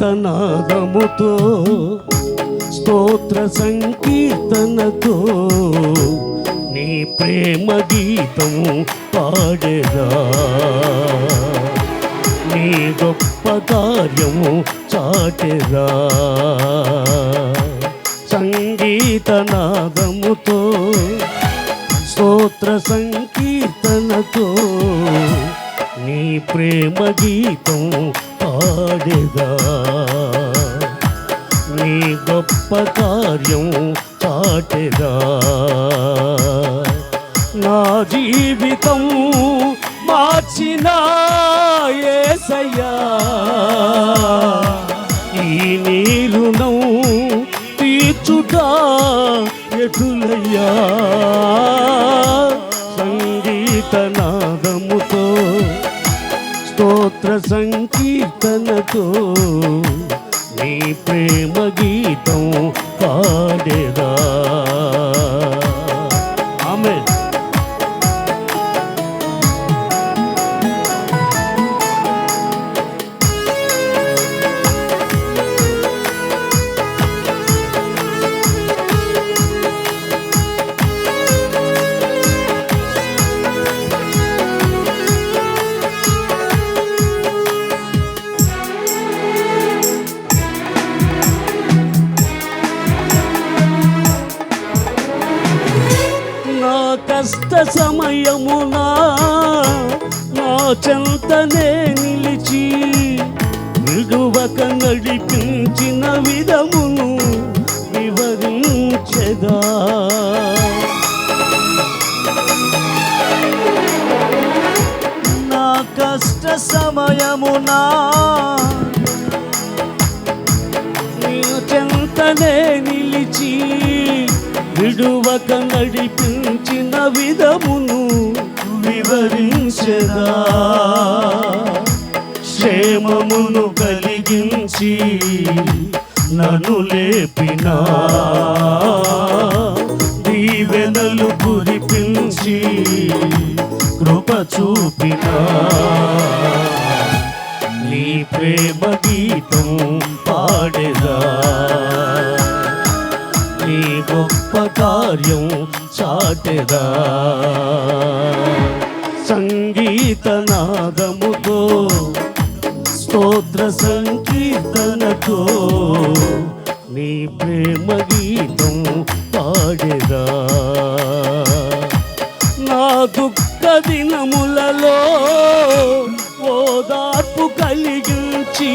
సంగీతనాదముతో స్తోత్ర సంకీర్తనతో నీ ప్రేమ గీతము పాడేదా. నీ గొప్ప కార్యము చాటెదా. సంగీతనాదముతో స్తోత్ర సంకీర్తనతో నీ ప్రేమ గీతం పాడేదా నీ గొప్ప కార్యం చాటెదా. నా జీవితం మార్చిన ఏసయ్యా. ఈ నీరును తీర్చుట ఎటులయ్యా. సంగీతనాదముతో స్తోత్ర సంకీర్తనతో నీ ప్రేమ గీతం హృదయమునా నా చెంతనే నిలిచి మృదువక నడిపించిన విధమును వివరించెదా? నా కష్ట సమయమునా విడువక నడిపించిన విధమును వివరించదా? క్షేమమును కలిగించి నన్ను లేపినా దీవెనలు కురిపించి కృప చూపినా నీ ప్రేమ గీతం పాడేదా? నీ గొప్ప కార్యం చాటెదా. సంగీతనాదముతో స్తోత్ర సంకీర్తనతో నీ ప్రేమ గీతం పాడేదా. నా దుఃఖ దినములలో ఓదార్పు కలిగించి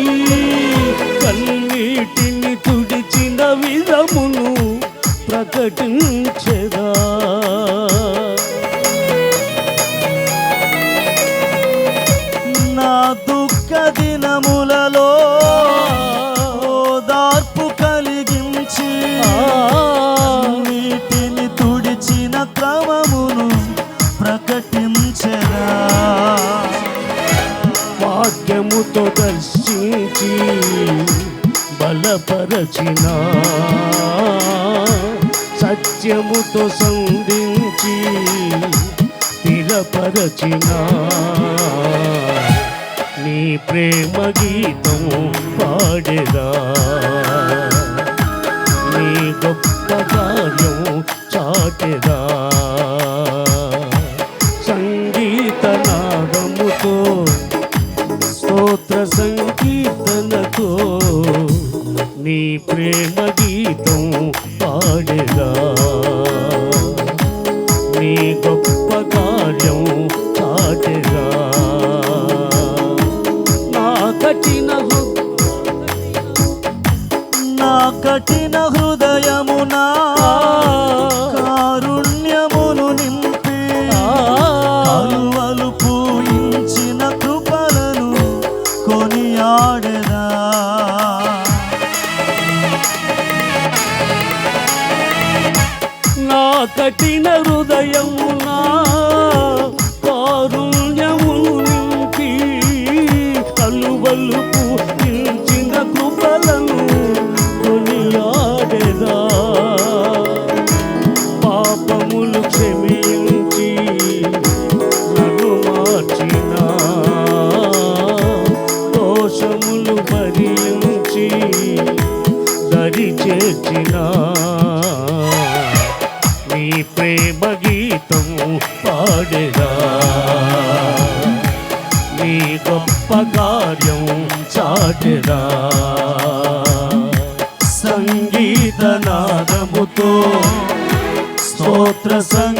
ప్రకటించెదా నా దుఃఖ దినములలో ఓదార్పు కలిగించి నీటిని తుడిచిన క్రమమును ప్రకటించరా. వాక్యముతో దర్శించి బలపరచినా. సత్యముతో సంధించి స్థిరపరచిన నీ ప్రేమ గీతం పాడేదా నీ గొప్ప కార్యం చాటెదా పాడేదా? మీ గొప్ప కార్యం చాటెదా? నా కఠిన నా కఠిన హృదయమునా? కారుణ్యమును నింపి కలువలు పూయించిన కృపలను కొనియాడదా? కఠిన హృదయం ప్రేమ గీతం పాడేదా? నీ గొప్ప కార్యం చాటెదా? సంగీత నాదముతో స్తోత్ర సంగ